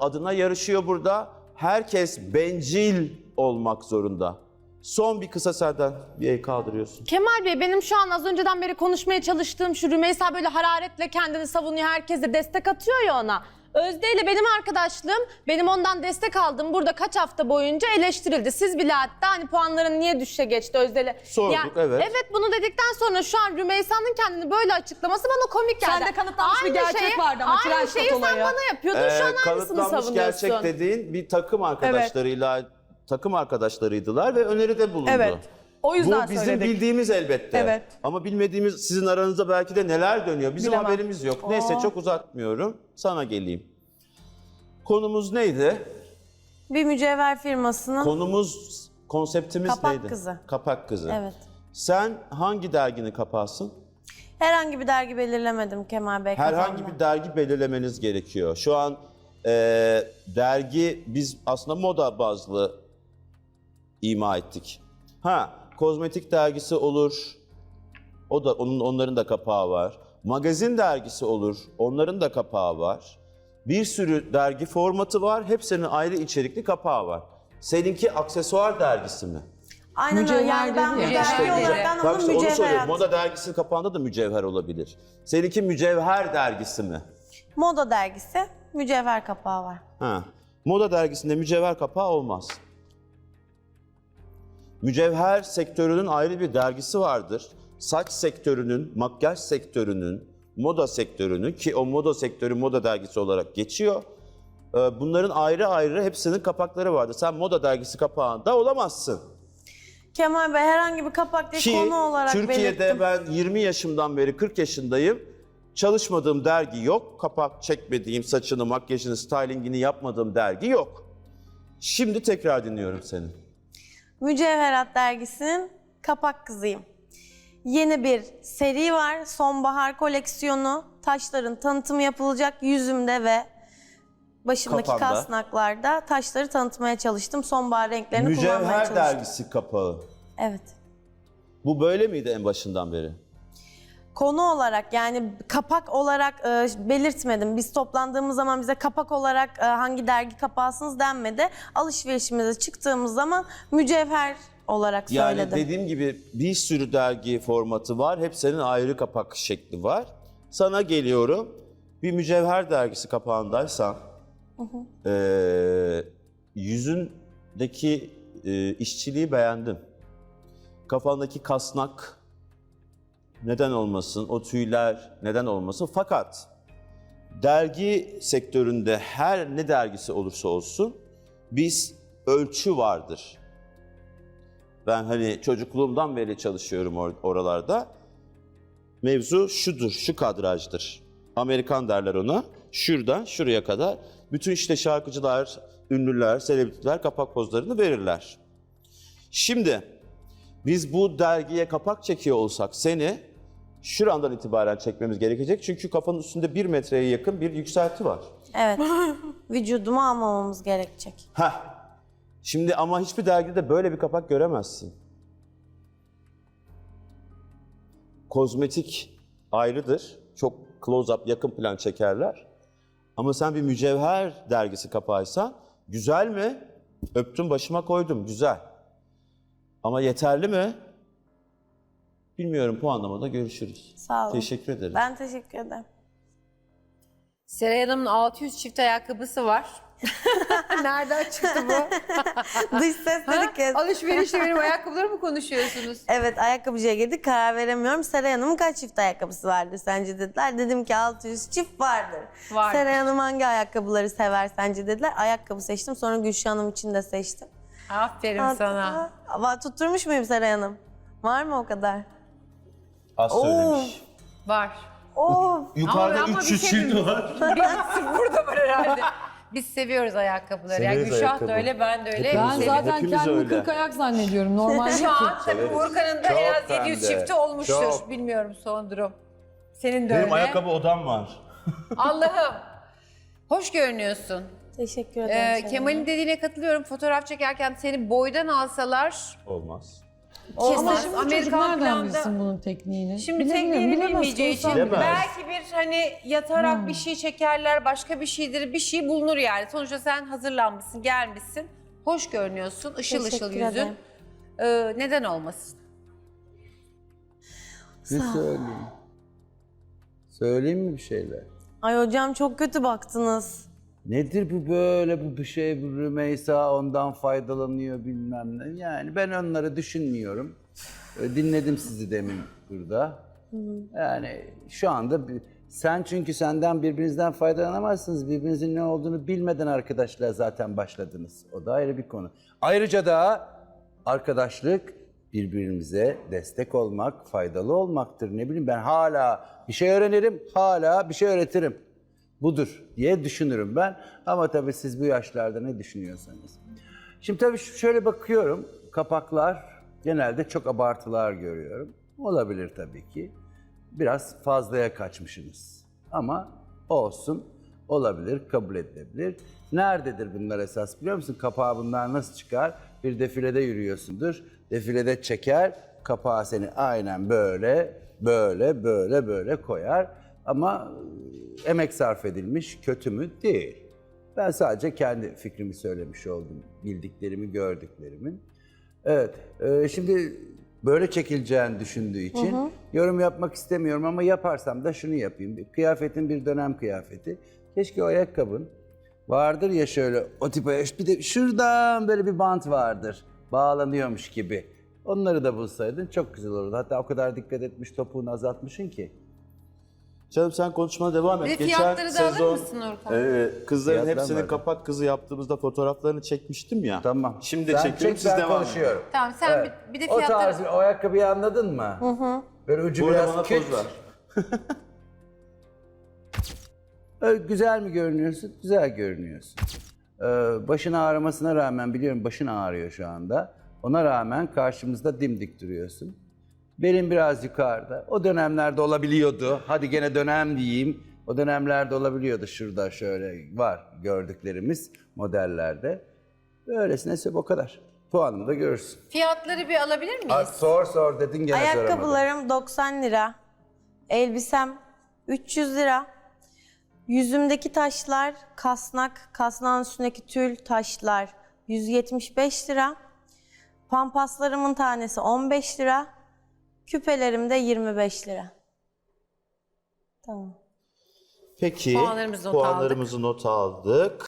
adına yarışıyor burada. Herkes bencil olmak zorunda. Son bir kısa senden bir el kaldırıyorsun. Kemal Bey benim şu an az önceden beri konuşmaya çalıştığım şu Rümeysa böyle hararetle kendini savunuyor. Herkese destek atıyor ya ona. Özde ile benim arkadaşlığım, benim ondan destek aldığım burada kaç hafta boyunca eleştirildi. Siz bile hatta hani puanların niye düşüşe geçti Özde'yle. Sorduk, evet. Evet bunu dedikten sonra şu an Rümeysa'nın kendini böyle açıklaması bana komik geldi. Sende kanıtlanmış bir gerçek vardı ama Aynı Trench şeyi sen olayı. bana yapıyordun şu Ee, an aynısını kanıtlanmış savunuyorsun. gerçek dediğin bir takım arkadaşlarıyla takım arkadaşlarıydılar ve öneride bulundu. Evet. O yüzden Bu bizim söyledik. bildiğimiz elbette. Evet. Ama bilmediğimiz sizin aranızda belki de neler dönüyor. Bizim Bilemem. haberimiz yok. Neyse çok uzatmıyorum. Sana geleyim. Konumuz neydi? Bir mücevher firmasının Konumuz, konseptimiz Kapak neydi? kızı. Kapak kızı. evet. Sen hangi derginin kapağısın? Herhangi bir dergi belirlemedim Kemal Bey Herhangi kafamda. bir dergi belirlemeniz gerekiyor. Şu an e, dergi biz aslında moda bazlı ima ettik. Ha, kozmetik dergisi olur. O da onun onların da kapağı var. Magazin dergisi olur. Onların da kapağı var. Bir sürü dergi formatı var. Hepsinin ayrı içerikli kapağı var. Seninki aksesuar dergisi mi? Aynen öyle. Yani ben bu dergi dedi. olarak Bak anladım işte onu soruyorum. mücevherat. Moda dergisinin kapağında da mücevher olabilir. Seninki mücevher dergisi mi? Moda dergisi mücevher kapağı var. Ha. Moda dergisinde mücevher kapağı olmaz. Mücevher sektörünün ayrı bir dergisi vardır. Saç sektörünün, makyaj sektörünün, moda sektörünün ki o moda sektörü moda dergisi olarak geçiyor. Ee, Bunların ayrı ayrı hepsinin kapakları vardır. Sen moda dergisi kapağında olamazsın. Kemal Bey herhangi bir kapak değil Ki konu olarak Türkiye'de belirttim. ben 20 yaşımdan beri 40 yaşındayım. Çalışmadığım dergi yok. Kapak çekmediğim, saçını, makyajını, stylingini yapmadığım dergi yok. Şimdi tekrar dinliyorum seni. Mücevherat dergisinin kapak kızıyım. Yeni bir seri var. Sonbahar koleksiyonu. Taşların tanıtımı yapılacak yüzümde ve başımdaki Kafanda. kasnaklarda taşları tanıtmaya çalıştım. Sonbahar renklerini kullanmaya Mücevher çalıştım. dergisi kapağı. Evet. Bu böyle miydi en başından beri? Konu olarak yani kapak olarak e, belirtmedim. Biz toplandığımız zaman bize kapak olarak e, hangi dergi kapağısınız denmedi. Alışverişimize çıktığımız zaman mücevher olarak Yani söyledim. dediğim gibi bir sürü dergi formatı var. Hepsinin ayrı kapak şekli var. Sana geliyorum. Bir mücevher dergisi kapağındaysan eee, yüzündeki eee, işçiliği beğendim. Kafandaki kasnak neden olmasın, o tüyler neden olmasın. Fakat dergi sektöründe her ne dergisi olursa olsun biz ölçü vardır. Ben hani çocukluğumdan beri çalışıyorum or- oralarda. Mevzu şudur, şu kadrajdır. Amerikan derler ona. Şuradan şuraya kadar bütün işte şarkıcılar, ünlüler, selebritiler kapak pozlarını verirler. Şimdi biz bu dergiye kapak çekiyor olsak seni şurandan itibaren çekmemiz gerekecek. Çünkü kafanın üstünde bir metreye yakın bir yükselti var. Evet. Vücudumu almamamız gerekecek. Heh. Şimdi ama hiçbir dergide böyle bir kapak göremezsin. Kozmetik ayrıdır. Çok close-up, yakın plan çekerler. Ama sen bir mücevher dergisi kapağıysan, güzel mi? Öptüm başıma koydum, güzel. Ama yeterli mi? Bilmiyorum, puanlamada görüşürüz. Sağ olun. Teşekkür ederim. Ben teşekkür ederim. Seray Hanım'ın 600 çift ayakkabısı var. Nereden çıktı bu? Dış ses dedi ki. Alışverişte benim ayakkabılarımı mı konuşuyorsunuz? Evet ayakkabıcıya girdik karar veremiyorum. Seray Hanım'ın kaç çift ayakkabısı vardır sence dediler. Dedim ki 600 çift vardır. Vardır. Seray Hanım hangi ayakkabıları sever sence dediler. Ayakkabı seçtim sonra Gülşah Hanım için de seçtim. Aferin sana. Ama tutturmuş muyum Seray Hanım? Var mı o kadar? Az söylemiş. Var. Of Yukarıda Ama- ama 300 bir şey çift var. Biz burada var herhalde. Biz seviyoruz ayakkabıları. Yani Severiz Gülşah ayakkabı. da öyle, ben de öyle. Hepimiz Ben öyle. zaten Hepimiz kendimi öyle. kırk ayak zannediyorum. Normal değil Şu ki. an tabii Severiz. Uğurkan'ın da Çok en az 700 hem de. çifti olmuştur. Çok. Bilmiyorum son durum. Senin de Benim öyle. ayakkabı odam var. Allah'ım. Hoş görünüyorsun. Teşekkür ederim. Ee, Kemal'in dediğine katılıyorum. Fotoğraf çekerken seni boydan alsalar Olmaz. Ama Olmaz. şimdi Amerikan çocuk nereden planda- bilsin bunun tekniğini? Şimdi Bilemiyorum, tekniğini bilemez, bilmeyeceği için Bilemez. belki bir hani yatarak bir şey çekerler, başka bir şeydir, bir şey bulunur yani. Sonuçta sen hazırlanmışsın, gelmişsin, hoş görünüyorsun, ışıl ışıl Teşekkür yüzün. ederim. Ee, neden olmasın? Ne söyleyeyim? Söyleyeyim mi bir şeyler? Ay hocam çok kötü baktınız. Nedir bu böyle bu bir şey bu Rümeysa ondan faydalanıyor bilmem ne. Yani ben onları düşünmüyorum. Ee, Dinledim sizi demin burada. Yani şu anda sen çünkü senden birbirinizden faydalanamazsınız. Birbirinizin ne olduğunu bilmeden arkadaşlar zaten başladınız. O da ayrı bir konu. Ayrıca da arkadaşlık birbirimize destek olmak, faydalı olmaktır. Ne bileyim ben hala bir şey öğrenirim, hala bir şey öğretirim. Budur diye düşünürüm ben. Ama tabii siz bu yaşlarda ne düşünüyorsanız. Şimdi tabii şöyle bakıyorum. Kapaklar genelde çok abartılar görüyorum. Olabilir tabii ki. Biraz fazlaya kaçmışsınız. Ama olsun. Olabilir, kabul edilebilir. Nerededir bunlar esas biliyor musun? Kapağı bunlar nasıl çıkar? Bir defilede yürüyorsundur. Defilede çeker, kapağı seni aynen böyle, böyle, böyle, böyle koyar. Ama emek sarf edilmiş, kötü mü? Değil. Ben sadece kendi fikrimi söylemiş oldum. Bildiklerimi, gördüklerimin. Evet, e, şimdi böyle çekileceğini düşündüğü için yorum yapmak istemiyorum ama yaparsam da şunu yapayım. Kıyafetin bir dönem kıyafeti. Keşke o ayakkabın vardır ya şöyle o tip ayakkabı. Bir de şuradan böyle bir bant vardır. Bağlanıyormuş gibi. Onları da bulsaydın çok güzel olurdu. Hatta o kadar dikkat etmiş topuğunu azaltmışsın ki. Canım sen konuşmana devam et. de fiyatları da alır mısın Nurkan? e, kızların Fiyatlar hepsini nerede? kapak kızı yaptığımızda fotoğraflarını çekmiştim ya. Tamam. Şimdi Sen çekiyorum çek, siz ben devam edin. konuşuyorum. Tamam sen bir, bir de O tarz fiyatları... bir- o ayakkabıyı anladın mı? Hı hı. Böyle ucu Burada biraz küt. poz ver. Öyle güzel mi görünüyorsun? Güzel görünüyorsun. Ee, başın ağrımasına rağmen biliyorum başın ağrıyor şu anda. Ona rağmen karşımızda dimdik duruyorsun. Belin biraz yukarıda. O dönemlerde olabiliyordu. Hadi gene dönem diyeyim. O dönemlerde olabiliyordu şurada şöyle var gördüklerimiz modellerde. Böylesine o kadar. Puanımı da görürsün. Fiyatları bir alabilir miyiz? Aa, sor sor dedin gene soramadım. Ayakkabılarım 90 lira. Elbisem 300 lira. Yüzümdeki taşlar kasnak, kasnağın üstündeki tül taşlar 175 lira. Pampaslarımın tanesi 15 lira. Küpelerim de 25 lira. Tamam. Peki Puanlarımızı not puanlarımızı not aldık.